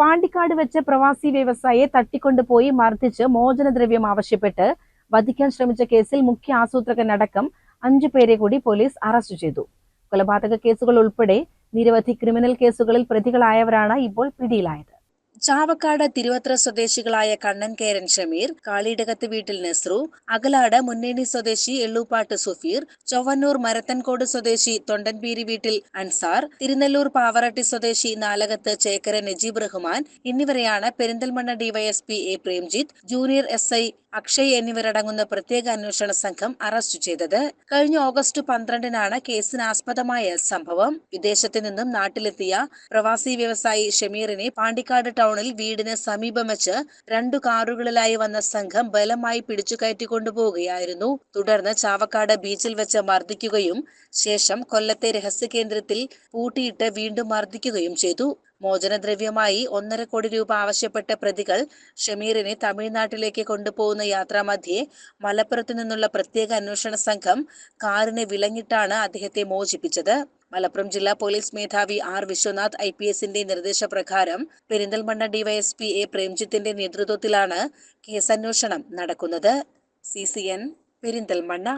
പാണ്ടിക്കാട് വെച്ച് പ്രവാസി വ്യവസായിയെ തട്ടിക്കൊണ്ടുപോയി മർദ്ദിച്ച് മോചനദ്രവ്യം ആവശ്യപ്പെട്ട് വധിക്കാൻ ശ്രമിച്ച കേസിൽ മുഖ്യ ആസൂത്രകനടക്കം അഞ്ചു പേരെ കൂടി പോലീസ് അറസ്റ്റ് ചെയ്തു. കൊലപാതക കേസുകൾ ഉൾപ്പെടെ നിരവധി ക്രിമിനൽ കേസുകളിൽ പ്രതികളായവരാണ് ഇപ്പോൾ പിടിയിലായത്. ചാവക്കാട് തിരുവത്ര സ്വദേശികളായ കണ്ണൻ കേരൻ ഷമീർ കാളിയിടകത്ത് വീട്ടിൽ നെസ്രു അകലാട് മുന്നേണി സ്വദേശി എള്ളൂപ്പാട്ട് സുഫീർ ചൊവ്വന്നൂർ മരത്തൻകോട് സ്വദേശി തൊണ്ടൻപീരി വീട്ടിൽ അൻസാർ തിരുനെല്ലൂർ പാവറട്ടി സ്വദേശി നാലകത്ത് ചേക്കര നജീബ് റഹ്മാൻ എന്നിവരെയാണ് Perinthalmanna DYSP A Premjith junior S I Akshay എന്നിവരടങ്ങുന്ന പ്രത്യേക അന്വേഷണ സംഘം അറസ്റ്റ് ചെയ്തത്. കഴിഞ്ഞ ഓഗസ്റ്റ് പന്ത്രണ്ടിനാണ് കേസിനാസ്പദമായ സംഭവം. വിദേശത്ത് നിന്നും നാട്ടിലെത്തിയ പ്രവാസി വ്യവസായി ഷമീറിനെ പാണ്ടിക്കാട് ടൗണിൽ വീടിന് സമീപം വെച്ച് രണ്ടു കാറുകളിലായി വന്ന സംഘം ബലമായി പിടിച്ചു കയറ്റിക്കൊണ്ടുപോവുകയായിരുന്നു തുടർന്ന് ചാവക്കാട് ബീച്ചിൽ വെച്ച് മർദ്ദിക്കുകയും ശേഷം കൊല്ലത്തെ രഹസ്യ കേന്ദ്രത്തിൽ പൂട്ടിയിട്ട് വീണ്ടും മർദ്ദിക്കുകയും ചെയ്തു. മോചനദ്രവ്യമായി ഒന്നര കോടി രൂപ ആവശ്യപ്പെട്ട പ്രതികൾ ഷമീറിനെ തമിഴ്നാട്ടിലേക്ക് കൊണ്ടുപോകുന്ന യാത്രാമധ്യേ മലപ്പുറത്തു നിന്നുള്ള പ്രത്യേക അന്വേഷണ സംഘം കാറിനെ വിലങ്ങിട്ടാണ് അദ്ദേഹത്തെ മോചിപ്പിച്ചത്. മലപ്പുറം ജില്ലാ പോലീസ് മേധാവി ആർ വിശ്വനാഥ് ഐ പി എസിന്റെ നിർദ്ദേശപ്രകാരം പെരിന്തൽമണ്ണ ഡിവൈഎസ്പി എ പ്രേംജിത്തിന്റെ നേതൃത്വത്തിലാണ് കേസന്വേഷണം നടക്കുന്നത്. C C N Perinthalmanna.